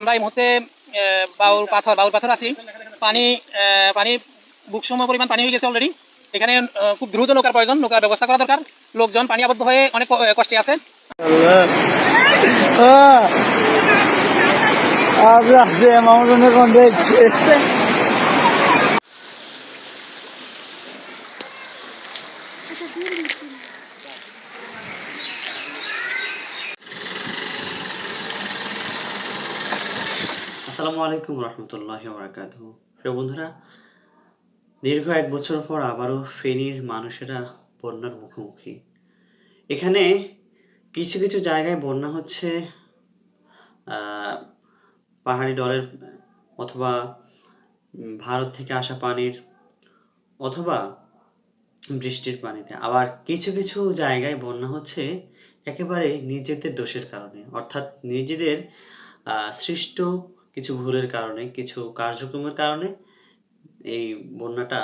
আমরা এই মুহূর্তে বাউল পাথর বাউল পাথর আছি পানি পানি বুক সময় পরিমাণ পানি হয়ে গেছে অলরেডি এখানে খুব দ্রুত নৌকার প্রয়োজন নৌকার ব্যবস্থা করা দরকার লোকজন পানি আবদ্ধ হয়ে অনেক কষ্টে আছে আজ আসছে মামুনের কোন দেখছে আসসালামু আলাইকুম রহমতুল্লাহ বরাকাত প্রিয় বন্ধুরা, দীর্ঘ এক বছর পর আবারও ফেনীর মানুষেরা বন্যার মুখোমুখি। এখানে কিছু কিছু জায়গায় বন্যা হচ্ছে পাহাড়ি ডলের অথবা ভারত থেকে আসা পানির অথবা বৃষ্টির পানিতে। আবার কিছু কিছু জায়গায় বন্যা হচ্ছে একেবারে নিজেদের দোষের কারণে। অর্থাৎ নিজেদের সৃষ্ট কিছু ভুলের কারণে কিছু কার্যক্রমের কারণে এই বন্যাটা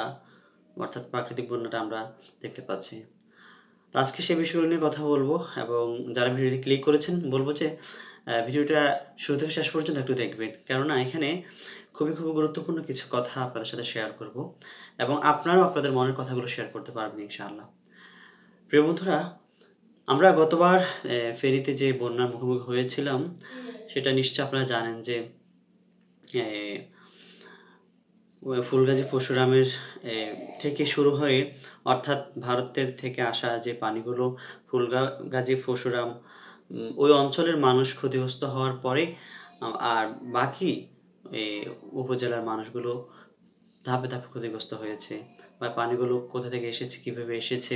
অর্থাৎ প্রাকৃতিক বন্যাটা আমরা দেখতে পাচ্ছি। তো আজকে সে বিষয়গুলো নিয়ে কথা বলব এবং যারা ভিডিওটি ক্লিক করেছেন বলব যে ভিডিওটা শুরু থেকে শেষ পর্যন্ত একটু দেখবেন। কেননা এখানে খুবই খুবই গুরুত্বপূর্ণ কিছু কথা আপনাদের সাথে শেয়ার করব এবং আপনারাও আপনাদের মনের কথাগুলো শেয়ার করতে পারবেন ইনশাআল্লাহ। প্রিয় বন্ধুরা আমরা গতবার ফেরিতে যে বন্যার মুখোমুখি হয়েছিলাম সেটা নিশ্চয় আপনারা জানেন যে ফুলগাজী পরশুরামের থেকে শুরু হয়ে অর্থাৎ ভারতের থেকে আসা যে পানিগুলো ফুলগাজী পরশুরাম ওই অঞ্চলের মানুষ ক্ষতিগ্রস্ত হওয়ার পরে, আর বাকি উপজেলার মানুষগুলো ধাপে ধাপে ক্ষতিগ্রস্ত হয়েছে বা পানিগুলো কোথা থেকে এসেছে, কীভাবে এসেছে,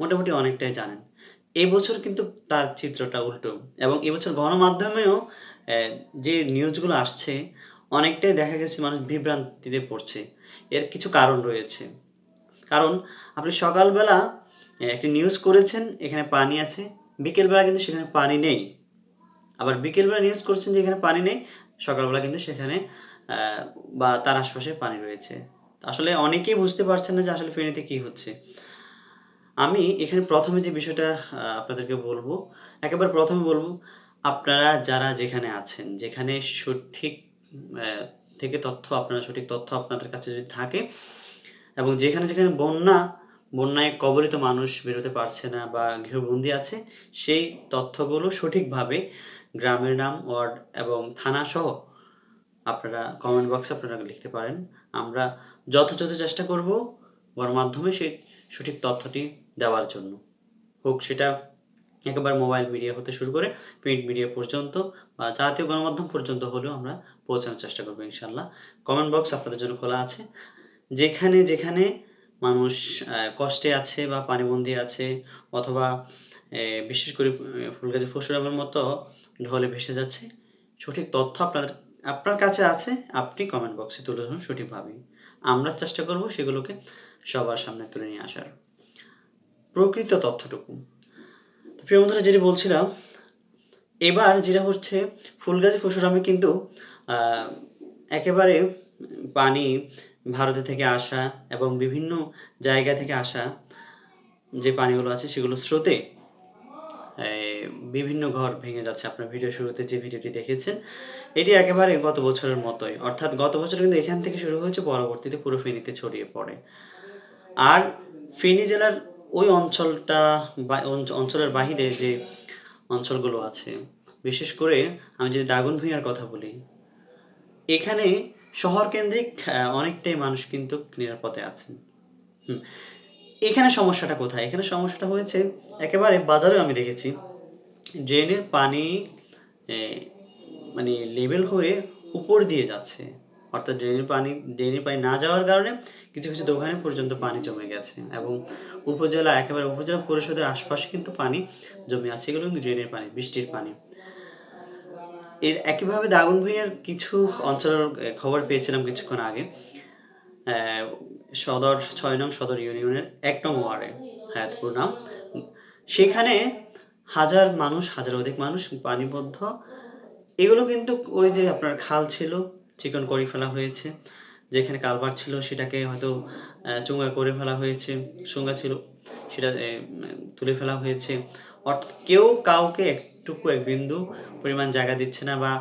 মোটামুটি অনেকটাই জানেন। এবছর কিন্তু তার চিত্রটা উল্টো এবং এবছর গণমাধ্যমেও যে নিউজগুলো আসছে অনেকটাই দেখা গেছে মানুষ বিভ্রান্তিতে পড়ছে। এর কিছু কারণ রয়েছে। কারণ আপনি সকালবেলা একটি নিউজ করেছেন, এখানে পানি আছে। বিকেলবেলা কিন্তু সেখানে পানি নেই। আবার বিকেলবেলা নিউজ করছেন যে এখানে পানি নেই, সকালবেলা কিন্তু সেখানে বা তার আশপাশে পানি রয়েছে। আসলে অনেকেই বুঝতে পারছেন না যে আসলে ফেনীতে কি হচ্ছে। আমি এখানে প্রথমে যে বিষয়টা আপনাদেরকে বলব, একেবারে প্রথমে বলব, আপনারা যারা যেখানে আছেন, যেখানে সঠিক থেকে তথ্য, আপনারা সঠিক তথ্য আপনাদের কাছে যদি থাকে, এবং যেখানে যেখানে বন্যা, বন্যায় কবলিত মানুষ বেরোতে পারছে না বা গৃহবন্দী আছে, সেই তথ্যগুলো সঠিকভাবে গ্রামের নাম, ওয়ার্ড এবং থানা সহ আপনারা কমেন্ট বক্সে আপনারা লিখতে পারেন। আমরা যথাযথ চেষ্টা করব গণমাধ্যমে সেই সঠিক তথ্যটি দেওয়ার জন্য। হোক, সেটা একেবারে মোবাইল মিডিয়া হতে শুরু করে প্রিন্ট মিডিয়া পর্যন্ত বা জাতীয় গণমাধ্যম পর্যন্ত হলেও আমরা পৌঁছানোর চেষ্টা করব ইনশাল্লাহ কমেন্ট বক্স আপনাদের জন্য খোলা আছে। যেখানে যেখানে মানুষ কষ্টে আছে বা পানিবন্দী আছে অথবা বিশেষ করে আহ, ফুলগাছি ফসুরামের মতো ঢলে ভেসে যাচ্ছে সঠিক তথ্য আপনাদের আপনার কাছে আছে আপনি কমেন্ট বক্সে তুলে ধরুন সঠিকভাবে আমরা চেষ্টা করব সেগুলোকে সবার সামনে তুলে নিয়ে আসার। প্রকৃত তথ্যটুকু। প্রিয় বন্ধুরা, যেটা বলছিলাম, এবার যেটা হচ্ছে ফুলগাছি পরশুরামে কিন্তু একেবারে পানি ভারতে থেকে আসা এবং বিভিন্ন জায়গা থেকে আসা যে পানিগুলো আছে, সেগুলো স্রোতে বিভিন্ন ঘর ভেঙে যাচ্ছে। আপনার ভিডিও শুরুতে যে ভিডিওটি দেখেছেন, এটি একেবারে গত বছরের মতোই। অর্থাৎ গত বছর কিন্তু এখান থেকে শুরু হয়েছে, পরবর্তীতে পুরো ফেনীতে ছড়িয়ে পড়ে। আর ফেনী জেলার ওই অঞ্চলটা বা অঞ্চলের বাহিরে যে অঞ্চলগুলো আছে, বিশেষ করে আমি যদি দাগন ভূঁইয়ার কথা বলি, এখানে শহর কেন্দ্রিক অনেকটাই মানুষ কিন্তু নিরাপদে আছেন। এখানে সমস্যাটা কোথায়? এখানে সমস্যাটা হয়েছে, একেবারে বাজারেও আমি দেখেছি, ড্রেনের পানি মানে লেভেল হয়ে উপর দিয়ে যাচ্ছে। অর্থাৎ ড্রেনের পানি ড্রেনের পানি না যাওয়ার কারণে কিছু কিছু দোকানে পর্যন্ত পানি জমে গেছে এবং উপজেলা, একেবারে উপজেলা পরিষদের আশপাশে কিন্তু পানি জমে আছে। এগুলো কিন্তু ড্রেনের পানি, বৃষ্টির পানি। এর একইভাবে দাগন ভূঁইয়ার কিছু অঞ্চলের খবর পেয়েছিলাম কিছুক্ষণ আগে। সদর, ছয় নং সদর ইউনিয়নের এক নং ওয়ার্ডে, হায়াতপুর নাম। সেখানে হাজার মানুষ, হাজার অধিক মানুষ পানিবদ্ধ। এগুলো কিন্তু ওই যে আপনার খাল ছিল চিকন করে ফেলা হয়েছে। যেখানে কালভার ছিল সেটাকে হয়তো চুঙ্গা করে ফেলা হয়েছে চুঙ্গা ছিল সেটা তুলে ফেলা হয়েছে। অর্থাৎ কেউ কাউকে একটুকু এক বিন্দু পরিমাণ জায়গা দিচ্ছে না বা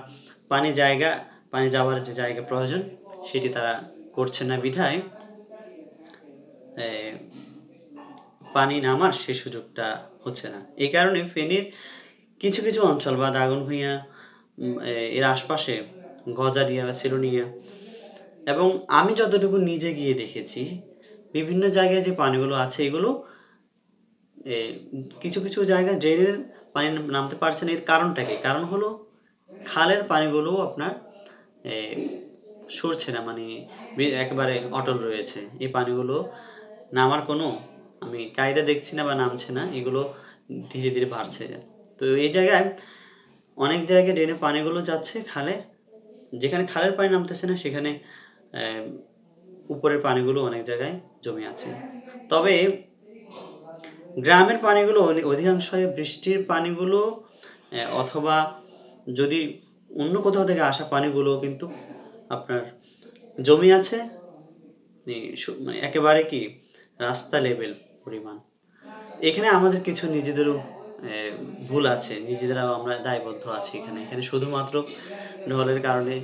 পানি জায়গা, পানি যাওয়ার যে জায়গা প্রয়োজন, সেটি তারা করছে না বিধায় পানি নামার সে সুযোগটা হচ্ছে না। এই কারণে ফেনীর কিছু কিছু অঞ্চল বা দাগনভূঞা এর আশপাশে গজারিয়া, সিলোনিয়া। এবং আমি যতটুকু নিজে গিয়ে দেখেছি, বিভিন্ন জায়গায় যে পানিগুলো আছে, এগুলো কিছু কিছু জায়গায় ড্রেনের পানি নামতে পারছে না। এর কারণটা কি? কারণ হলো, খালের পানিগুলো আপনার সরছে না। মানে একেবারে অটল রয়েছে। এই পানিগুলো নামার কোনো, আমি কায়দা দেখছি না বা নামছে না, এগুলো ধীরে ধীরে বাড়ছে। তো এই জায়গায় অনেক জায়গায় ড্রেনের পানিগুলো যাচ্ছে খালে। যেখানে খালের পানি নামতেছে না, সেখানে উপরের পানিগুলো অনেক জায়গায় জমে আছে। তবে গ্রামের পানিগুলো অধি- অধিকাংশই বৃষ্টির পানিগুলো অথবা যদি অন্য কোথাও থেকে আসা পানিগুলো কিন্তু আপনার জমি আছে মানে একেবারে কি রাস্তা লেভেল পরিমাণ। এখানে আমাদের কিছু নিজেদেরও ভুল আছে নিজেদেরাও আমরা দায়বদ্ধ আছি এখানে। এখানে শুধুমাত্র ঢলের কারণে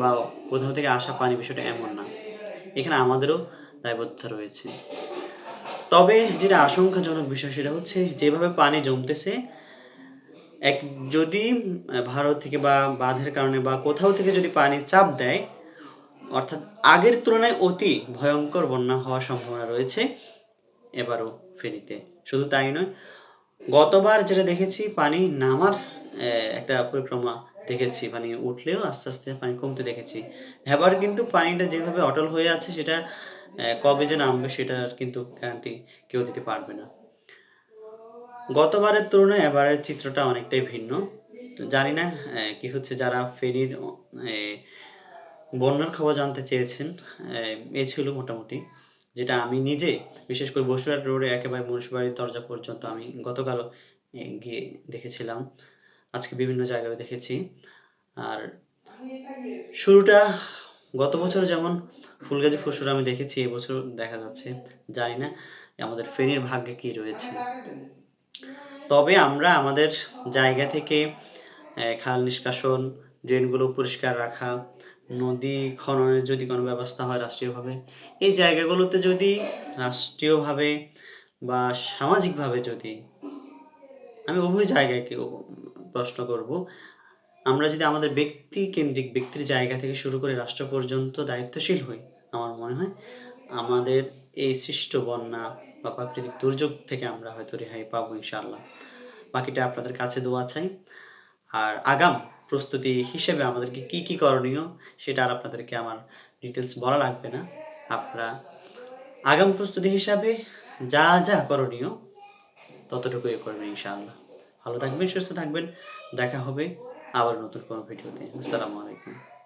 বা কোথাও থেকে আসা পানি বিষয়টা এমন না। এখানে আমাদেরও দায়বদ্ধ রয়েছে। তবে যেটা আশঙ্কাজনক বিষয় সেটা হচ্ছে যেভাবে পানি জমতেছে, এক যদি ভারত থেকে বা বাঁধের কারণে বা কোথাও থেকে যদি পানি চাপ দেয়, অর্থাৎ আগের তুলনায় অতি ভয়ঙ্কর বন্যা হওয়ার সম্ভাবনা রয়েছে, এবারও ফেনীতে। শুধু তাই নয় গতবার যেটা দেখেছি পানি নামার একটা পরিক্রমা দেখেছি। পানি উঠলেও আস্তে আস্তে পানি কমতে দেখেছি। এবার কিন্তু পানিটা যেভাবে অটল হয়ে আছে সেটা কবে যে নামবে সেটার কিন্তু গ্যারান্টি কেউ দিতে পারবে না। গতবারের তুলনায় এবারের চিত্রটা অনেকটাই ভিন্ন। জানি না কি হচ্ছে যারা আহ, বন্যার খবর জানতে চেয়েছেন এ ছিল মোটামুটি। যেটা আমি নিজে, বিশেষ করে বসুরহাট রোডে একেবারে মুন্সিবাড়ির দরজা পর্যন্ত আমি গতকাল গিয়ে দেখেছিলাম। আজকে বিভিন্ন জায়গায় দেখেছি। আর শুরুটা গত বছর যেমন ফুলগাজী ফসুর আমি দেখেছি এবছর দেখা যাচ্ছে, জানি না আমাদের ফেনীর ভাগ্যে কি রয়েছে। তবে আমরা আমাদের জায়গা থেকে খাল নিষ্কাশন, ড্রেনগুলো পরিষ্কার রাখা নদী খননের যদি কোনো ব্যবস্থা হয় রাষ্ট্রীয়ভাবে, এই জায়গাগুলোতে যদি রাষ্ট্রীয়ভাবে বা সামাজিকভাবে যদি, আমি উভয় জায়গায় প্রশ্ন করব, আমরা যদি আমাদের ব্যক্তি কেন্দ্রিক ব্যক্তির জায়গা থেকে শুরু করে রাষ্ট্র পর্যন্ত দায়িত্বশীল হই, আমার মনে হয় আমাদের এই সৃষ্ট বন্যা বা প্রাকৃতিক দুর্যোগ থেকে আমরা হয়তো রেহাই পাবো ইনশাআল্লাহ। বাকিটা আপনাদের কাছে দোয়া চাই। আর আগাম প্রস্তুতি হিসেবে আমাদেরকে কি কি করণীয় সেটা আর আপনাদেরকে আমার ডিটেলস বলা লাগবে না। আপনারা আগাম প্রস্তুতি হিসাবে যা যা করণীয় ততটুকুই করবেন ইনশাআল্লাহ। ভালো থাকবেন, সুস্থ থাকবেন। দেখা হবে আবার নতুন কোনো ভিডিওতে। আসসালামু আলাইকুম।